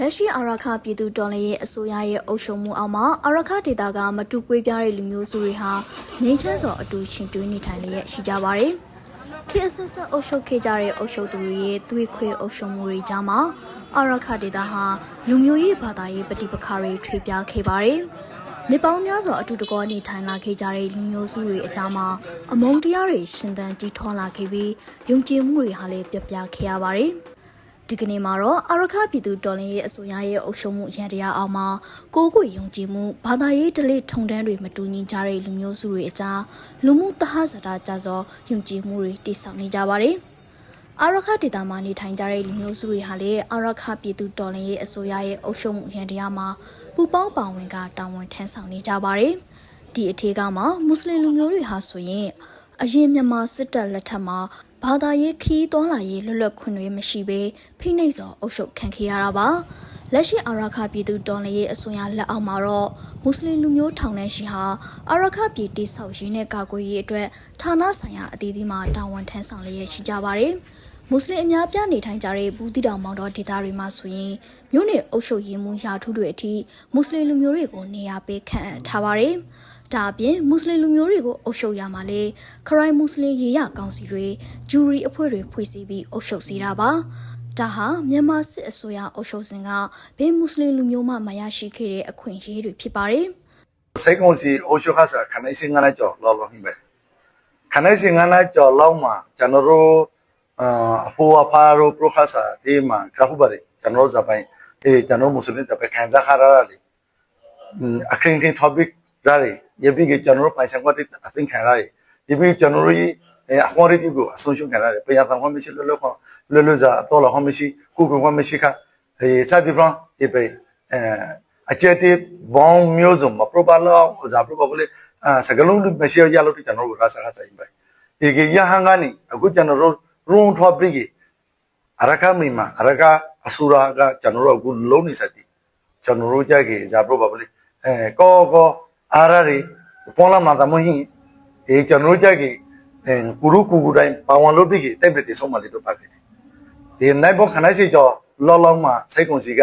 လက်ရှိအာရခပြည်သူတော်လှန်ရေးအစိုးရရဲ့အုပ်ချုပ်မှုအောက်မှာအာရခဒေတာကမတူကွေးပြားတဲ့လူမျိုးစုတွေဟာငြိမ်းချမ်းစွာအတူရှင်တွဲနေထိုင်လျက်ရှိကြပါတယ်။ခေတ်အဆက်ဆက်အုပ်ချုပ်ခဲ့ကြတဲ့အုပ်ချုပ်သူတွေရဲ့သွေးခွေအုပ်ချုပ်မှုတွေကြားမှာအာရခဒေတာဟာလူမျိုးရေးဘာသာရေးပဋိပက္ခတွေထွေပြားခဲ့ပါတယ်။နေပေါင်းများစွာအတူတကွနေထိုင်လာခဲ့ကြတဲ့လူမျိုးစုတွေအကြားမှာအမုန်းတရားတွေရှင်သန်ကြီးထွားလာခဲ့ပြီးယုံကြည်မှုတွေဟာလည်းပြပြခဲ့ရပါတယ်။ ဒီကနေ့မှာတော့အာရခပြည်သူတော်လှန်ရေးအစိုးရရဲ့အုပ်ချုပ်မှုရန်တရားအောင်မှာကိုကိုယုံကြည်မှုဘာသာရေးဓလေ့ထုံတန်းတွေမတူညီကြတဲ့လူမျိုးစုတွေအကြားလူမှုတဟဇာတာကြသောယုံကြည်မှုတွေတည်ဆောက်နေကြပါတယ်။အာရခဒေတာမှာနေထိုင်ကြတဲ့လူမျိုးစုတွေဟာလည်းအာရခပြည်သူတော်လှန်ရေးအစိုးရရဲ့အုပ်ချုပ်မှုရန်တရားမှာပူပေါင်းပါဝင်ကတာဝန်ထမ်းဆောင်နေကြပါတယ်။ဒီအထက်ကမှာမွတ်စလင်လူမျိုးတွေဟာဆိုရင်အရင်မြန်မာစစ်တပ်လက်ထက်မှာ ဘာသာရေးခီးသွန်းလာရေးလွတ်လပ်ခွင့်တွေမရှိဘဲဖိနှိပ်စွာအုပ်ချုပ်ခံခဲ့ရတာပါလက်ရှိအာရခပြည်သူတော်လှန်ရေးအစိုးရလက်အောက်မှာတော့မွတ်စလင်လူမျိုးထောင်ထဲရှိဟာအာရခပြည်တိဆောက်ရေးနဲ့ကာကွယ်ရေးအတွက်ဌာနဆိုင်ရာအသီးသီးမှတာဝန်ထမ်းဆောင်လျက်ရှိကြပါတယ်မွတ်စလင်အများပြားနေထိုင်ကြတဲ့ဘူးတိတောင်မောင်တော်ဒေသတွေမှာဆိုရင်မြို့နယ်အုပ်ချုပ်ရေးမှူးရာထူးတွေအထိမွတ်စလင်လူမျိုးတွေကိုနေရာပေးခန့်အပ်ထားပါတယ်။ ဒါအပြင်မွတ်စလင်လူမျိုးတွေကိုအုပ်ချုပ်ရမှာလေခရိုင်မွတ်စလင်ရေရကောင်စီတွေဂျူရီအဖွဲ့တွေဖွဲ့စည်းပြီးအုပ်ချုပ်စေတာပါဒါဟာမြန်မာစစ်အစိုးရအုပ်ချုပ်စဉ်ကဘေးမွတ်စလင်လူမျိုးမှမရရှိခဲ့တဲ့အခွင့်အရေးတွေဖြစ်ပါတယ်စိတ်ကုံစီအိုရှိုခါဆာခနိုင်စင်ငါနာကြော်လောလောဟိပဲခနိုင်စင်ငါနာကြော်လောက်မှာကျွန်တော်တို့အဖိုးအဖားတို့ပရိုခါဆာဒီမှာကခုပါရကျွန်တော်ဇပိုင်အေကျွန်တော်မွတ်စလင်တပခံစားခါရရလေအခင်းခင်း topic ရတ ယ်ယပိကကျွန်တော်တို့ပိုင်ဆိုင်ခွင့်အသိခံရတယ်ယပိကျွန်တော်တို့ရဲ့အခွင့်အရေးကိုအဆုံးရှုံးခံရတယ်ပြန်ဆောင်ခွင့်မရှိလို့လို့ခွန်လို့လို့စားတော့လောက်ခွင့်မရှိကိုကိုခွင့်မရှိခအဲစသည်ဖြင့်ယပိအဲအကျက်တေဘောင်းမျိုးစုံမပရိုပါလောက်ဇာပရိုပါဘလေစကလုံးမရှိရလို့ကျွန်တော်တို့ရစားခဆိုင်ပဲဒီကရဟန်းကနေအခုကျွန်တော်တို့ရုံထွားပြီးအရကမိမအရကအဆူရာကကျွန်တော်တို့အခုလုံးနေစသည်ကျွန်တော်တို့ကြိုက်ကြီးဇာပရိုပါဘလေအဲကောကော အားရတွေပေါ်လာမှာသမဟင်းဒီကျွန်တော်ကြက်ကြီးအဲကုရုကူကူတိုင်းပါဝင်လို့ပြီးတိုက်ပြတဲ့ဆုံးမလေးတော့ပါခဲ့တယ်ဒီနိုင်ဘောခနိုင်စီကျော်လောလောမှာစိတ်ကုန်စီက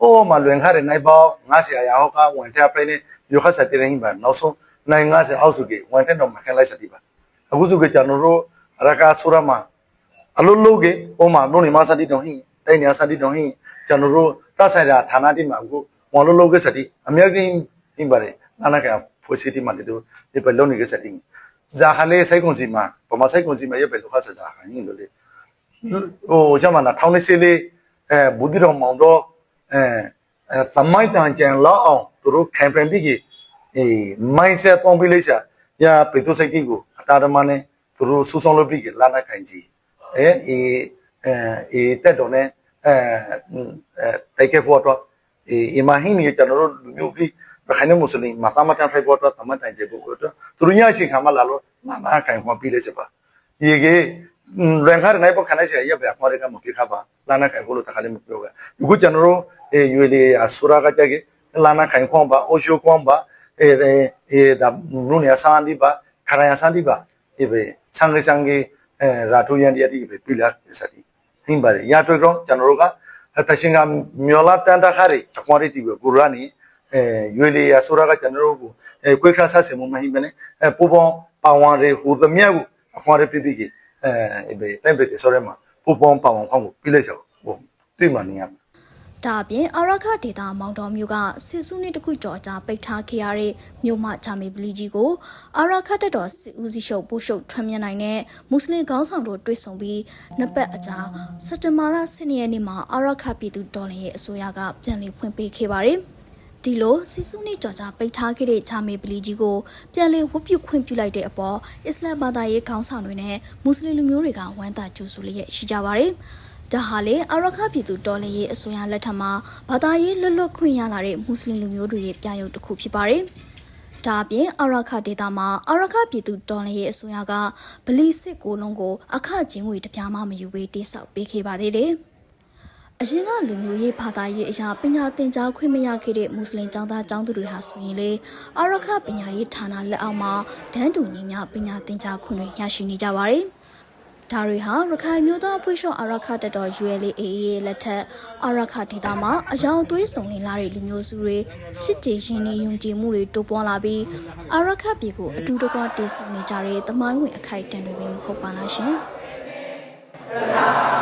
အိုးမလွင်ခတဲ့နိုင်ဘောငါဆရာရဟောကဝန်ထပ်ပြနေယောခဆက်တဲ့ရင်ပါနောက်ဆုံးနိုင်ငါဆရာအောက်စုကဝန်ထပ်တော့မခံလိုက်စတိပါအခုစုကကျွန်တော်တို့ရ ကာဆူရမှာအလုံးလုံးကအိုးမတို့နေမစတိတော့ဟင်းတိုင်နေစတိတော့ဟင်းကျွန်တော်တို့တဆိုင်ရာဌာနတိမှာအခုဝန်လုံးလုံးကစတိအမေရိကန်ဟင်းပါတယ်နာနာကဖိုစီတီမှာတူဒီပလုံးနေကစတင်ဇာခလေးစိုက်ကွန်စီမှာပမာစိုက်ကွန်စီမှာရပဲလောက်ခဆဇာခင်းလို့လေဟိုချမနာထောင်းနေစီလေးအဲဘူဒီတော်မောင်တော့အဲသမိုင်းတန်ကြံလောက်အောင်သူတို့ campaign ပြီးကြီးအေး mindset ပုံပြီးလိုက်ရှာရပေတုစိတ်တီကိုအတာတမနဲ့သူတို့စူးစောင်းလုပ်ပြီးကြီးလာနာခိုင်ကြီးအဲအေးအဲအေးတက်တော်နဲ့အဲတိုက်ခဲ့ဖို့တော့အေးအမဟင်းကြီးကျွန်တော်တို့လူမျိုးပြီး ရခိုင်နဲ့မွတ်စလင်မာသမတန်ဖိုက်ပေါ်တော့သမတန်ကျေဖို့တော့သူတို့ညရှိခါမလာလို့နာနာခိုင်ခွန်ပြီးလေချက်ပါဒီကေရန်ခါနိုင်ပေါ်ခနိုင်ချေရပြခေါ်ရကမပြခပါလာနာခိုင်ဖို့လို့တခါလေးမပြောကအခုကျွန်တော်တို့အေးရွေလေအဆူရာကကြကေလာနာခိုင်ခွန်ပါအိုရှိုခွန်ပါအေးအေးဒါနုနေဆန်ဒီပါခရယဆန်ဒီပါအေးပဲဆန်လေးဆန်ကြီးအဲရာထူရန်တရတိပဲပြလာစတိဟင်းပါရရတွေ့တော့ကျွန်တော်တို့ကတရှင်ကမြော်လာတန်တခါရီအခွန်ရီတီကိုကိုရနီ အဲရွေလီယာဆိုတာကကျွန်တော်တို့ကိုအဲကွေးခါဆဆင်မမဟိမနဲ့အဲပူပေါင်းပါဝန်တွေဟူသမျှကိုအခွာရပြပြကြီးအဲဘေတိုင်ပစ်ဆိုရဲမှာပူပေါင်းပါဝန်ခေါင်းကိုပြလိုက်ချက်ဟိုတွေ့မှနေရမှာဒါအပြင်အာရခဒေတာမောင်တော်မျိုးကစစ်စုနှစ်တခုကျော်ကြာပိတ်ထားခဲ့ရတဲ့မြို့မဂျာမေပလီကြီးကိုအာရခတက်တော်စစ်ဦးစီးချုပ်ပို့ရှုပ်ထွန်းမြနိုင်တဲ့မွတ်စလင်ခေါင်းဆောင်တို့တွေ့ဆုံပြီးနှစ်ပတ်အကြာစက်တဘာလ10ရက်နေ့မှာအာရခပြည်သူတော်လှန်ရေးအစိုးရကပြန်လည်ဖွင့်ပေးခဲ့ပါတယ်။ ဒီလိုစစ်စုနှစ်ကြော်ကြပိတ်ထားခဲ့တဲ့ဂျာမေပလီကြီးကိုပြန်လည်ဝတ်ပြုခွင့်ပြုလိုက်တဲ့အပေါ်အစ္စလာမ်ဘာသာရေးခေါင်းဆောင်တွေနဲ့မွတ်စလင်လူမျိုးတွေကဝမ်းသာကြိုဆိုလျက်ရှိကြပါတယ်။ဒါဟာလေအရခပြည်သူတော်လှန်ရေးအစိုးရလက်ထက်မှာဘာသာရေးလွတ်လပ်ခွင့်ရလာတဲ့မွတ်စလင်လူမျိုးတွေရဲ့ပြရုပ်တစ်ခုဖြစ်ပါတယ်။ဒါအပြင်အရခဒေတာမှာအရခပြည်သူတော်လှန်ရေးအစိုးရကဗလီစစ်ကိုလုံးကိုအခကျင်းဝေတပြားမှမယူဘဲတိစောက်ပေးခဲ့ပါသေးတယ်။ အရင်ကလူမျိုးရေးဘာသာရေးအရာပညာသင်ကြားခွင့်မရခဲ့တဲ့မွတ်စလင်ကျောင်းသားကျောင်းသူတွေဟာဆိုရင်လေအာရခပညာရေးဌာနလက်အောက်မှာဒန်းတူညီမျှပညာသင်ကြားခွင့်တွေရရှိနေကြပါတယ်။ဒါတွေဟာရခိုင်မျိုးသားအဖွဲ့ချုပ်အာရခတက်တော် ULA AA လက်ထက်အာရခဒေသမှာအယောင်အသွေးစုံလင်လာတဲ့လူမျိုးစုတွေစစ်တေရင်နေယုံကြည်မှုတွေတိုးပွားလာပြီးအာရခပြည်ကိုအတူတကွတည်ဆောက်နေကြတဲ့သမိုင်းဝင်အခိုက်အတန့်တွေပဲမဟုတ်ပါလားရှင်။